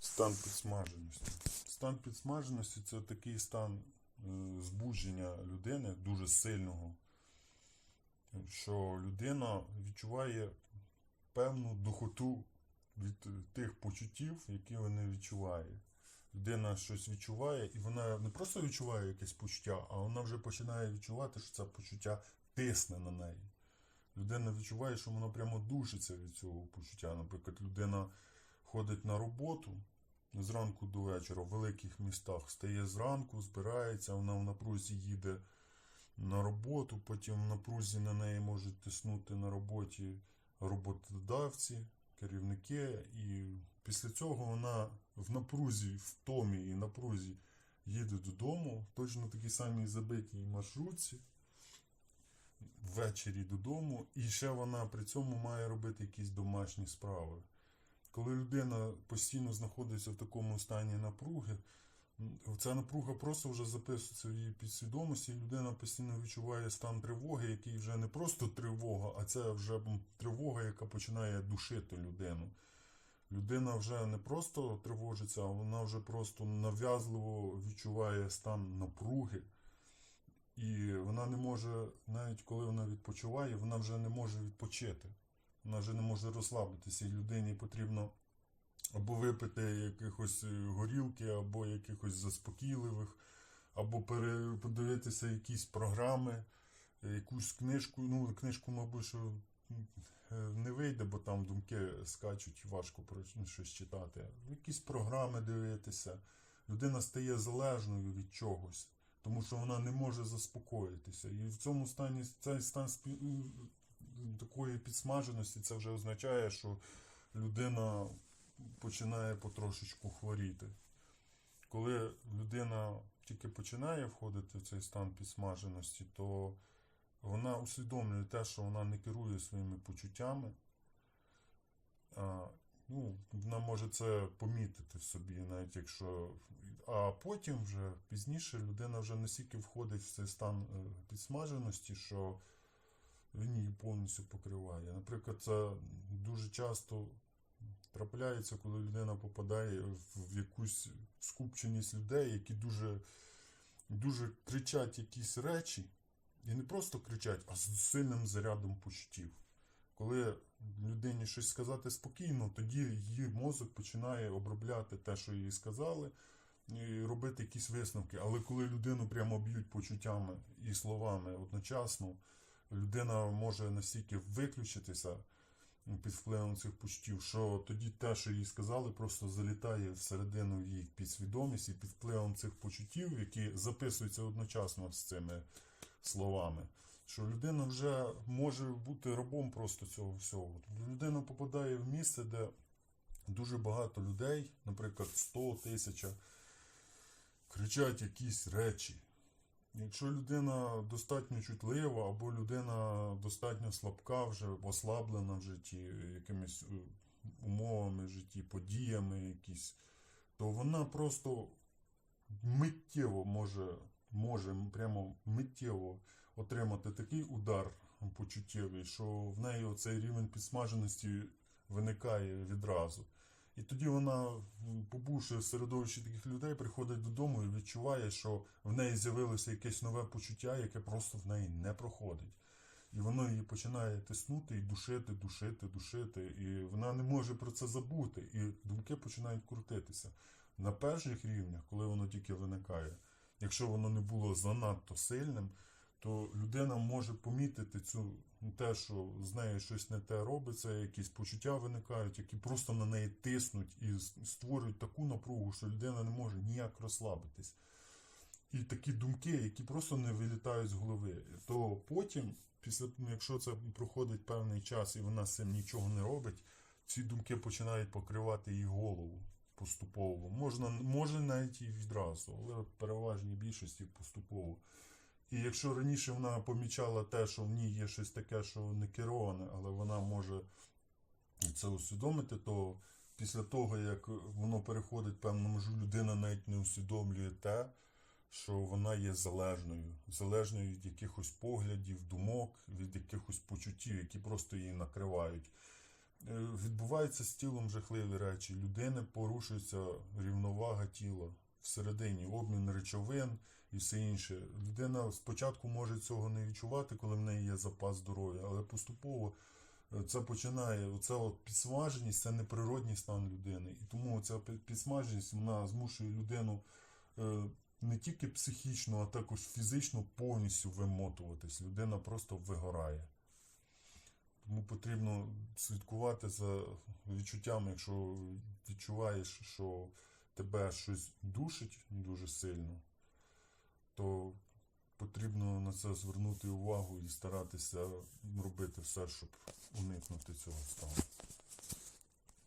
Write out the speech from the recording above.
Стан підсмаженості. Стан підсмаженості це такий стан е, збудження людини дуже сильного, що людина відчуває певну духоту від тих почуттів, які вона відчуває. Людина щось відчуває, і вона не просто відчуває якесь почуття, а вона вже починає відчувати, що це почуття тисне на неї. Людина відчуває, що вона прямо душиться від цього почуття. Наприклад, людина ходить на роботу зранку до вечора в великих містах, стає зранку, збирається, вона в напрузі їде на роботу, потім в напрузі на неї можуть тиснути на роботі роботодавці, керівники, і після цього вона в напрузі, в томі і напрузі їде додому, точно такій самій забитій маршрутці ввечері додому, і ще вона при цьому має робити якісь домашні справи. Коли людина постійно знаходиться в такому стані напруги, ця напруга просто вже записується в її підсвідомості, і людина постійно відчуває стан тривоги, який вже не просто тривога, а це вже тривога, яка починає душити людину. Людина вже не просто тривожиться, а вона вже просто нав'язливо відчуває стан напруги. І вона не може, навіть коли вона відпочиває, вона вже не може відпочити. Вона вже не може розслабитися. І людині потрібно або випити якихось е, горілки, або якихось заспокійливих, або подивитися якісь програми, е, якусь книжку. Ну, книжку, мабуть, що е, не вийде, бо там думки скачуть важко про щось читати. Якісь програми дивитися. Людина стає залежною від чогось тому що вона не може заспокоїтися. І в цьому стані цей стан такої підсмаженості це вже означає, що людина починає потрошечку хворіти. Коли людина тільки починає входити в цей стан підсмаженості, то вона усвідомлює те, що вона не керує своїми почуттями. А, ну, вона може це помітити в собі, навіть якщо. А потім вже пізніше людина вже настільки входить в цей стан е, підсмаженості, що він її повністю покриває. Наприклад, це дуже часто трапляється, коли людина попадає в якусь скупченість людей, які дуже, дуже кричать якісь речі, і не просто кричать, а з сильним зарядом почуттів. Коли людині щось сказати спокійно, тоді її мозок починає обробляти те, що їй сказали, і робити якісь висновки. Але коли людину прямо б'ють почуттями і словами одночасно, людина може настільки виключитися під впливом цих почуттів, що тоді те, що їй сказали, просто залітає всередину її підсвідомість і під впливом цих почуттів, які записуються одночасно з цими словами. Що людина вже може бути рабом просто цього всього. Людина попадає в місце, де дуже багато людей, наприклад, 100 тисяча, кричать якісь речі. Якщо людина достатньо чутлива, або людина достатньо слабка, вже ослаблена в житті, якимись е, умовами в житті, подіями якісь, то вона просто миттєво може, може прямо миттєво отримати такий удар почуттєвий, що в неї оцей рівень підсмаженості виникає відразу. І тоді вона, побувши в середовищі таких людей, приходить додому і відчуває, що в неї з'явилося якесь нове почуття, яке просто в неї не проходить. І воно її починає тиснути і душити, душити, душити. І вона не може про це забути. І думки починають крутитися. На перших рівнях, коли воно тільки виникає, якщо воно не було занадто сильним, то людина може помітити цю те, що з нею щось не те робиться, якісь почуття виникають, які просто на неї тиснуть і створюють таку напругу, що людина не може ніяк розслабитись. І такі думки, які просто не вилітають з голови. То потім, після ну, якщо це проходить певний час і вона з цим нічого не робить, ці думки починають покривати її голову поступово. Можна, може навіть і відразу, але переважній більшості поступово. І якщо раніше вона помічала те, що в ній є щось таке, що не кероване, але вона може це усвідомити, то після того, як воно переходить певну межу, людина навіть не усвідомлює те, що вона є залежною, залежною від якихось поглядів, думок, від якихось почуттів, які просто її накривають. е, відбуваються з тілом жахливі речі. Людини порушується рівновага тіла всередині, обмін речовин і все інше. Людина спочатку може цього не відчувати, коли в неї є запас здоров'я, але поступово е, це починає, оця от підсмаженість це неприродній стан людини. І тому ця підсмаженість вона змушує людину е, не тільки психічно, а також фізично повністю вимотуватись. Людина просто вигорає. Тому потрібно слідкувати за відчуттями, якщо відчуваєш, що тебе щось душить дуже сильно, то потрібно на це звернути увагу і старатися робити все, щоб уникнути цього стану.